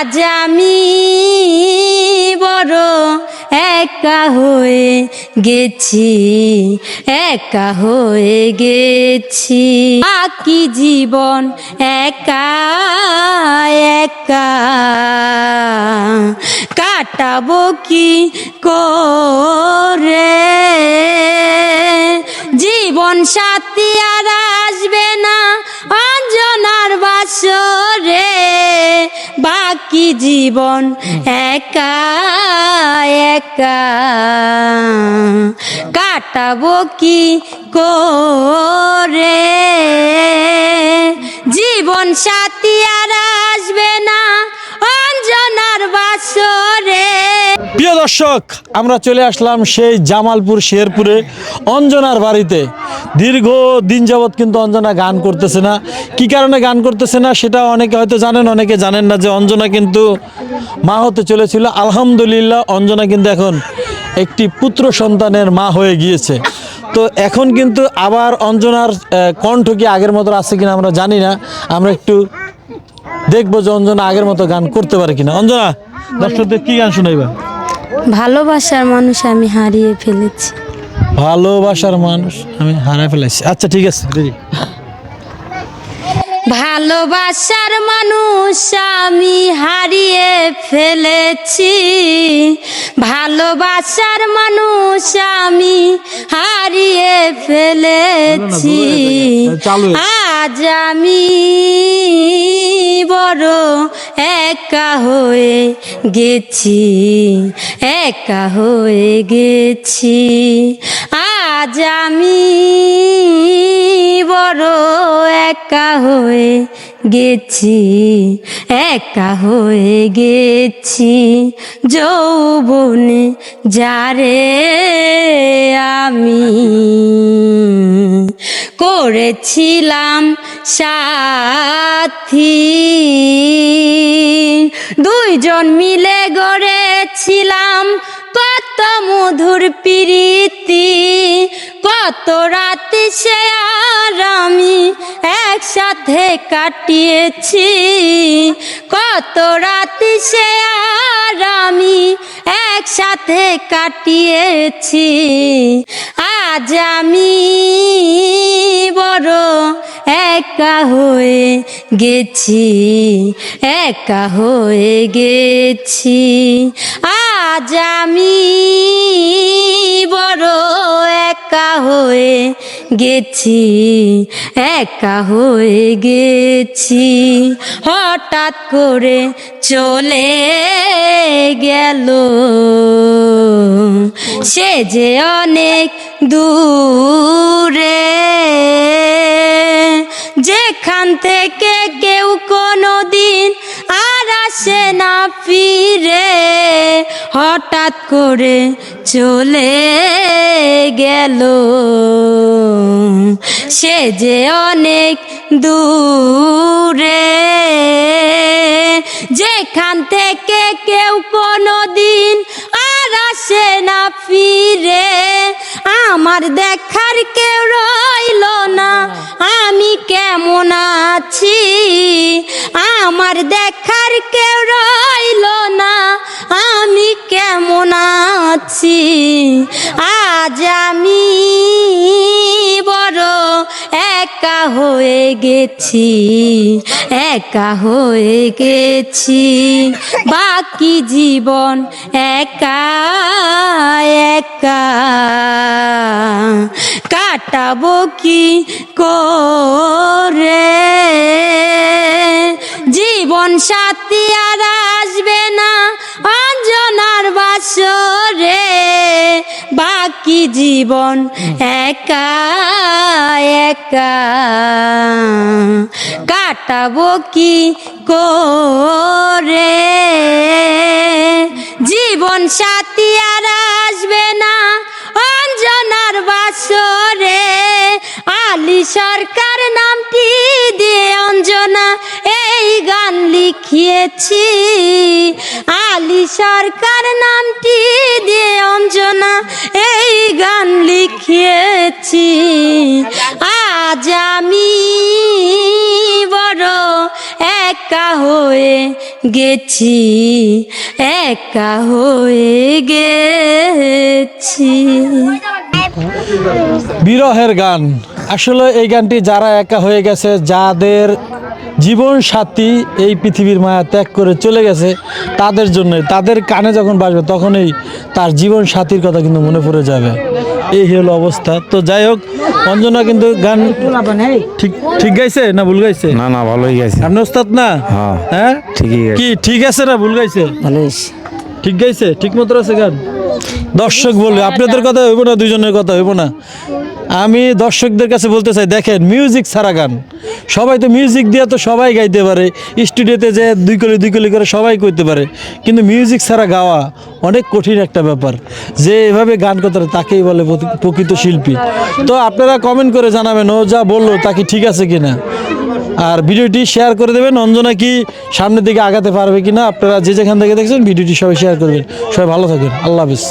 আজ আমি বড় একা হয়ে গেছি, একা হয়ে গেছি। বাকি জীবন একা একা। কাটাবো কি করে? সাথী আর আসবে না অঞ্জনার বাসরে। বাকি জীবন একা একা। কাটাবো কি করে? জীবন সাথী আর আসবে না অঞ্জনার বাসরে। প্রিয় দর্শক, আমরা চলে আসলাম সেই জামালপুর শেরপুরে অঞ্জনার বাড়িতে। দীর্ঘ দিন যাবৎ কিন্তু অঞ্জনা গান করতেছে না। কি কারণে গান করতেছে না সেটা অনেকে হয়তো জানেন, অনেকে জানেন না যে অঞ্জনা কিন্তু মা হতে চলেছিল। আলহামদুলিল্লাহ, অঞ্জনা কিন্তু এখন একটি পুত্র সন্তানের মা হয়ে গিয়েছে। তো এখন কিন্তু আবার অঞ্জনার কণ্ঠ কি আগের মতো আছে কিনা আমরা জানি না। আমরা একটু দেখব যে অঞ্জনা আগের মতো গান করতে পারে কিনা। অঞ্জনা, দর্শকদের কি গান শোনাইবা? ভালোবাসার মানুষ আমি হারিয়ে ফেলেছি। ভালোবাসার মানুষ আমি হারাই ফেলেছি আচ্ছা ঠিক আছে ভালোবাসার মানুষ আমি হারিয়ে ফেলেছি। ভালোবাসার মানুষ আমি হারিয়ে ফেলেছি। আজ আমি বড় একা হয়ে গেছি, একা হয়ে গেছি। আজ আমি বড় একা হয়ে গেছি, একা হয়ে গেছি। যৌবনে যারে আমি করেছিলাম সাথী। দুইজন মিলে গড়েছিলাম কত মধুর প্রীতি, কত রাতি সে আর আমি একসাথে কাটিয়েছি, কত রাতি সে আর আমি একসাথে কাটিয়েছি। আজ আমি বড় একা হয়ে গেছি, একা হয়ে গেছি। আজ আমি বড় একা হয়ে গেছি, একা হয়ে গেছি। হঠাৎ করে চলে গেল, সে যে অনেক দূরে। যেখান থেকে কেউ কোনো দিন আর আসে না ফিরে, হঠাৎ করে চলে গেল। সে যে অনেক দূরে। যেখান থেকে কেউ কোনো দিন আর আসে না ফিরে আমার দেখার কেউ রইল না। আমি কেমন আছি? আমার দেখার কেউ রইল না। আমি কেমন আছি? আজ আমি একা হয়ে গেছি একা হয়ে গেছি। বাকি জীবন একা একা। কাটাবো কি করে? জীবন একা একা। কাটাবো কি করে? জীবন সাথী আর আসবে না অঞ্জনার বাসরে। আলি সরকার লিখিয়েছি। আলী সরকার নামটি দিয়ে অঞ্জনা, এই গান লিখিয়েছি। আজ আমি বড় একা হয়ে গেছি, একা হয়ে গেছি। বিরহের গান। আসলে এই গানটি যারা একা হয়ে গেছে, যাদের জীবন সাথী এই পৃথিবীর মায়া ত্যাগ করে চলে গেছে তাদের জন্য তাদের কানে যখন বাজবে তখনই তার জীবন সাথীর কথা কিন্তু মনে পড়ে যাবে। এই হলো অবস্থা। তো যাই হোক অঞ্জনা কিন্তু গান ঠিক ঠিক গাইছে না ভুল গাইছে? না না ভালোই গেছে আপনি ওস্তাদ না? হ্যাঁ। হ্যাঁ? ঠিকই কি ঠিক আছে না ভুল গাইছে? ঠিক গাইছে? ঠিক মতো আছে গান? দর্শক বলবে আপনাদের কথা হইব না দুজনের কথা হইব না। আমি দর্শকদের কাছে বলতে চাই, দেখেন মিউজিক ছাড়া গান। সবাই তো মিউজিক দিয়ে তো সবাই গাইতে পারে। স্টুডিওতে যে দুই কলি দুই কলি করে সবাই করতে পারে। কিন্তু মিউজিক ছাড়া গাওয়া অনেক কঠিন একটা ব্যাপার। যে এভাবে গান করতে তাকেই বলে প্রকৃত শিল্পী। তো আপনারা কমেন্ট করে জানাবেন, ও যা বলল, তা কি ঠিক আছে কিনা? আর ভিডিওটি শেয়ার করে দেবেন, অঞ্জনা কি সামনের দিকে আগাতে পারবে কিনা, আপনারা যে যেখান থেকে দেখছেন, ভিডিওটি সবাই শেয়ার করবেন। সবাই ভালো থাকবেন। আল্লাহ হাফিজ।